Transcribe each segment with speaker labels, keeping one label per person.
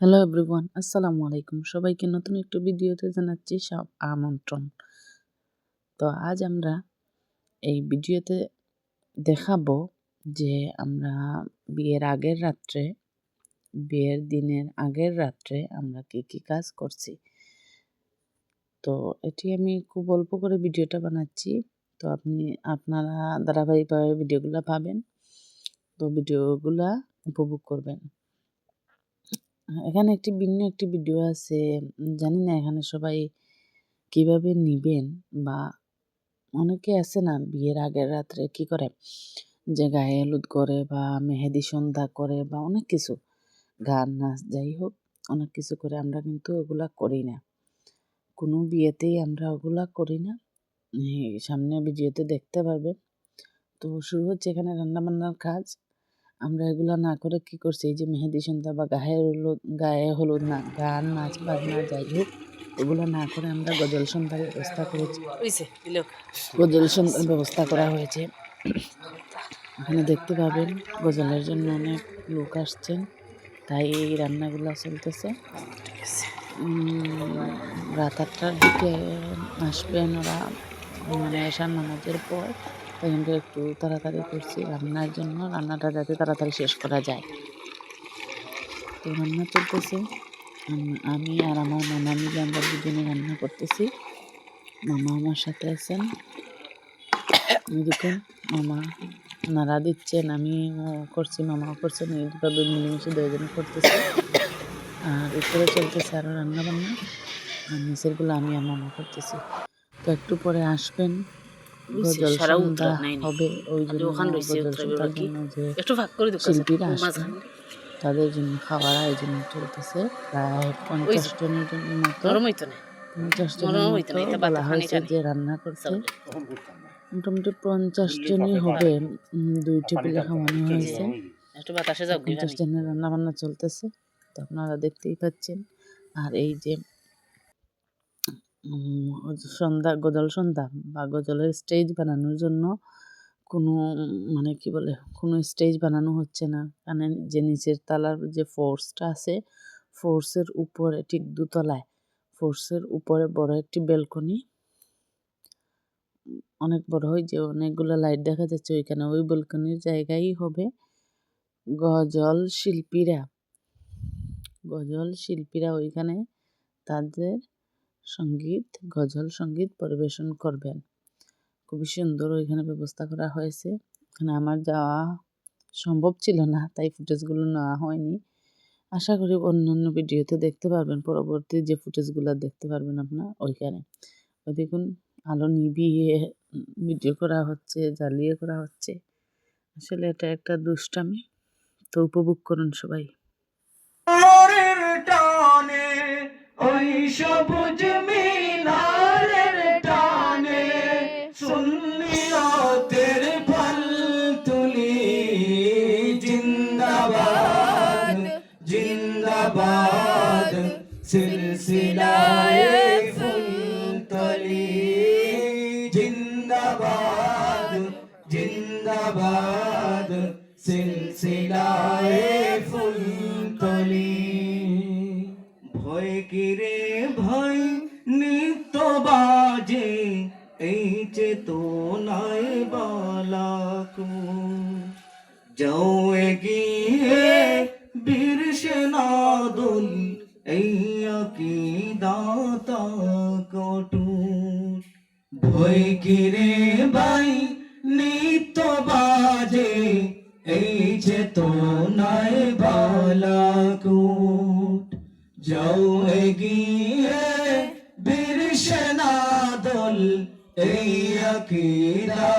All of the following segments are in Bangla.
Speaker 1: হ্যালো এভরিওয়ান আসসালামু আলাইকুম সবাইকে নতুন একটু ভিডিওতে জানাচ্ছি সব আমন্ত্রণ। তো আজ আমরা এই ভিডিওতে দেখাবো যে আমরা বিয়ের আগের রাত্রে, বিয়ের দিনের আগের রাত্রে আমরা কি কি কাজ করছি। তো এটি আমি খুব অল্প করে ভিডিওটা বানাচ্ছি। তো আপনি, আপনারা ধারাবাহিকভাবে ভিডিওগুলো পাবেন তো ভিডিওগুলা উপভোগ করবেন। এখানে একটি ভিন্ন একটি ভিডিও আছে জানি না এখানে সবাই কীভাবে নিবেন বা অনেকে আছে না বিয়ের আগের রাত্রে কি করে? যে গায়ে হলুদ করে বা মেহেদি সন্ধ্যা করে বা অনেক কিছু, গান, নাচ, যাই হোক, অনেক কিছু করে আমরা কিন্তু ওগুলা করি না। কোনো বিয়েতেই আমরা ওগুলা করি না। সামনে ভিডিওতে দেখতে পারবেন। তো শুরু হচ্ছে এখানে রান্নাবান্নার কাজ। আমরা এগুলো না করে কি করছি? এই যে মেহেদি সন্ধ্যা বা গায়ে হলুদ গায়ে হলুদ না গান নাচ বাজনা যাই হোক এগুলো না করে আমরা গজল সন্ধ্যার ব্যবস্থা করেছি। গজল সন্ধ্যার ব্যবস্থা করা হয়েছে। এখানে দেখতে পাবেন গজলের জন্য অনেক লোক আসছেন। তাই এই রান্নাগুলো চলতেছে। রাত আটটার দিকে আসবেন ওরা মানে এসার নামাজের পর। এখানটা একটু তাড়াতাড়ি করছি রান্নার জন্য। রান্নাটা যাতে তাড়াতাড়ি শেষ করা যায়। তো রান্না চলতেছে। আমি আর আমার মামা মিলে আমরা দুজনে রান্না করতেছি। মামা আমার সাথে আছেন। দেখুন, মামা নাড়া দিচ্ছেন। আমি করছি, মামাও করছেন এইভাবে মিলেমিশে দুজনে করতেছি। আর উপরে চলতেছে আরও রান্না বান্না আর নিচেরগুলো আমি আর মামা করতেছি। তো একটু পরে আসবেন। হবে ওই জন্য শিল্পীরা তাদের জন্য খাওয়ার আয়োজন চলতেছে প্রায় পঞ্চাশ জনের জন্য মতো। পঞ্চাশ জনের বলা হয়েছে যে রান্না মোটামুটি পঞ্চাশ জনই হবে দুই টেবিলে খাওয়ানো হয়েছে। পঞ্চাশ জনের রান্না বান্না চলতেছে তো আপনারা দেখতেই পাচ্ছেন। আর এই যে সন্ধ্যা গজল সন্ধ্যা বা গজলের স্টেজ বানানোর জন্য কোনো মানে কি বলে, কোনো স্টেজ বানানো হচ্ছে না। কারণ যে নিচের তালার যে ফোর্সটা আছে ফোর্সের উপরে, ঠিক দুতলায় ফোর্সের উপরে বড় একটি বেলকনি অনেক বড় হয় যে অনেকগুলো লাইট দেখা যাচ্ছে, ওইখানে ওই বেলকনির জায়গায় হবে গজল শিল্পীরা। গজল শিল্পীরা ওইখানে তাদের সংগীত, গজল সংগীত পরিবেশন করবেন। খুবই সুন্দর ওইখানে ব্যবস্থা করা হয়েছে। এখানে আমার যাওয়া সম্ভব ছিল না, তাই ফুটেজগুলো নেওয়া হয়নি। আশা করি অন্যান্য ভিডিওতে দেখতে পারবেন, পরবর্তী যে ফুটেজগুলো দেখতে পারবেন আপনার, ওইখানে। ওই দেখুন, আলো নিভিয়ে ভিডিও করা হচ্ছে, জ্বালিয়ে করা হচ্ছে। আসলে এটা একটা দুষ্টামি, তো উপভোগ করুন সবাই।
Speaker 2: সবুজ সিলসিলায় ফুলতলি ভয় কিরে ভয়? নিত্য বাজে, এই চেতনায় বালাকু। যাও এগিয়ে, বীর সেনাদুল, এই দাতা কটু। ভয় কিরে ভাই? নিত্য বাজে এই চেতনায় বালাকুট যাও এগিয়ে বীর সেনাদল এই আকিরা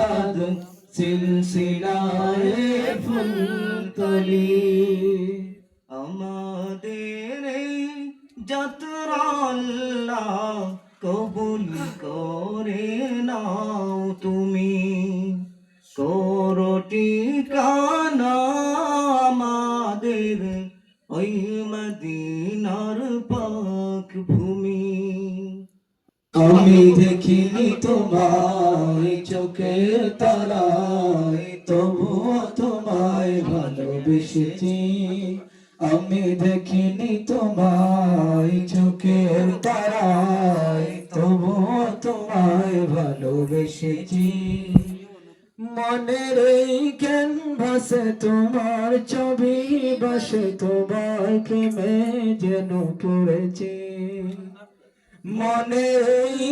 Speaker 2: জিহাদ সিলসিলায় ফুলতলি আমাদের যাত্রা আল্লাহ কবুল করে নাও তুমি করটি কানা আমাদের
Speaker 3: ওই মদিনার পাক ভূমি আমি দেখিনি তোমায় চোখের তারায় তবু তোমায় ভালোবেসেছি। আমি দেখিনি তোমায় চোখের তারায়, তবুও তোমায় ভালোবেসেছি। মনের এই ক্যানভাসে তোমার ছবি বসে তোমার প্রেমে যেন পড়েছে। মনের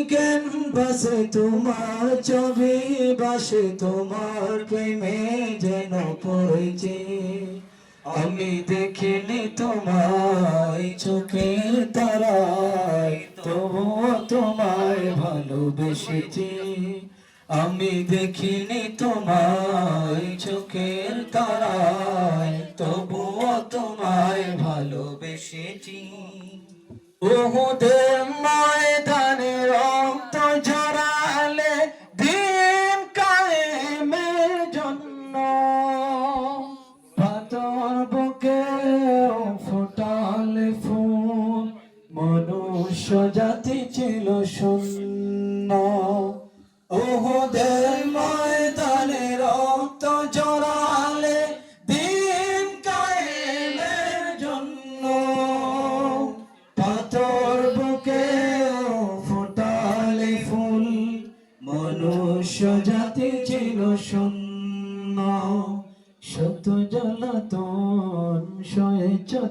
Speaker 3: কেন ক্যানভাসে তোমার ছবি বসে, তোমার প্রেমে যেন পড়েছে। আমি দেখিনি তোমায় চোখের তারায়, তবুও তোমায় ভালোবেসেছি। আমি দেখিনি তোমায় চোখের তারায়, তবুও তোমায় ভালোবেসেছি। ওহুদের ময়দানে রক্ত ঝরালে দিন কায়েমের জন্য। ফুল মনুষ্য জাতি ছিল শূন্য। ওহুদের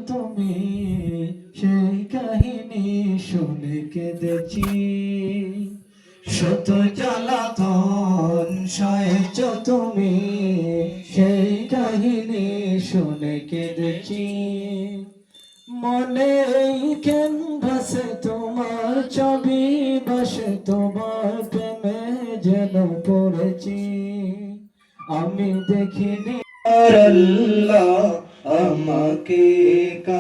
Speaker 3: তুমি? সেই কাহিনী শুনে কেঁদেছি। শত জ্বালাতন সয়েছ তুমি। সেই কাহিনী শুনে কেঁদেছি। মনে এই ক্যানভাসে তোমার ছবি বসে, তোমার প্রেমে যেন পড়েছি। আমি দেখিনি। আল্লাহ আমাকে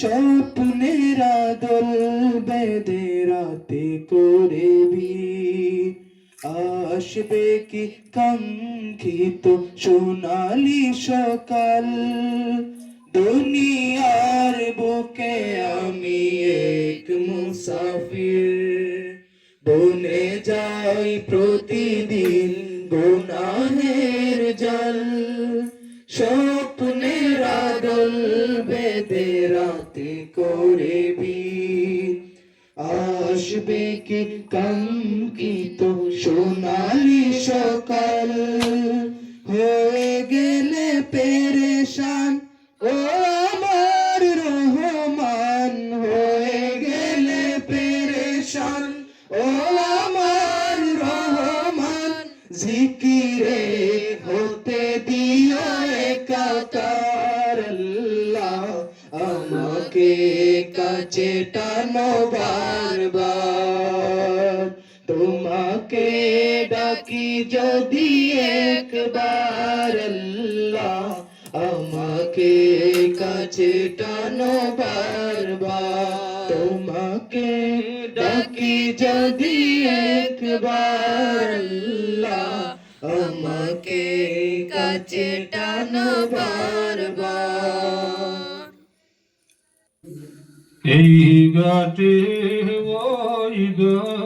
Speaker 3: স্বপ্নের দল বেদে রাতে করে ভিড়। আসবে কি কাঙ্ক্ষিত সোনালি সকাল? দুনিয়ার বুকে আমি এক মুসাফির। বনে যাই প্রতিদিন গুনাহের আসবে কি কাঙ্ক্ষিত সোনালি সকাল। হয়ে গেলে পেরেশান, ও আমার রহমান। হয়ে গেলে পেরেশান, ও আমার রহমান। জিকিরে হতে দিও একাকার আমাকে কাছে টানো বারবার। তোমাকে ডাকি যদি একবার আল্লাহ আমাকে কাছে টানো বারবার তোমাকে ডাকি যদি একবার আল্লাহ আমাকে কাছে টানো বারবার
Speaker 4: এই গাটে ওই গাটে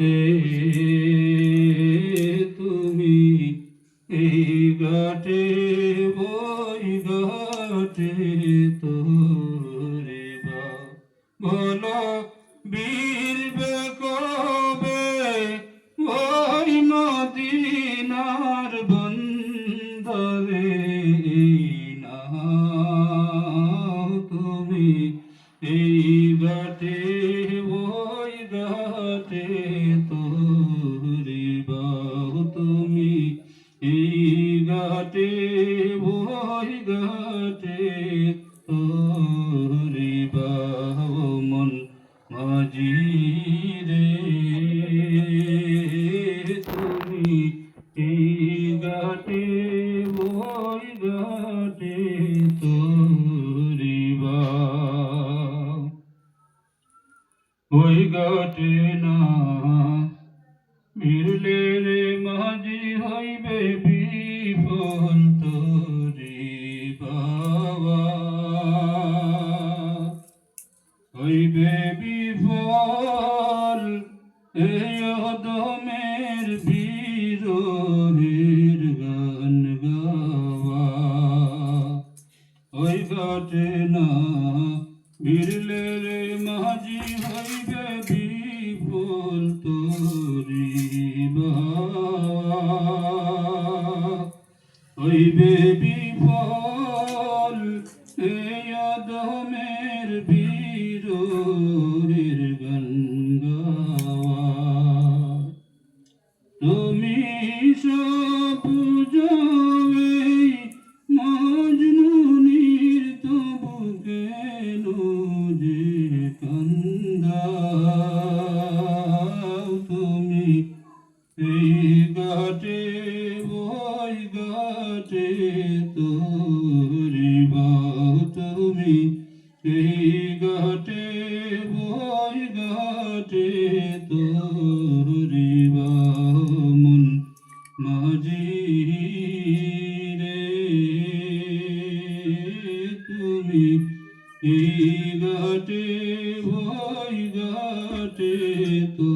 Speaker 4: রে তুমি এই ঘাটে বই ঘাটে তোরে বা বলো বীর কবে? ওই মদিনার বন্ধরে হইবে বিফল এই অদমের বিরোহীর গান গাওয়া। ওই ঘটে না, বিরলে রে মাঝি হইবে বিপুল তোরি হইবে বিফল এই ঘাটে ওই ঘাটে ওই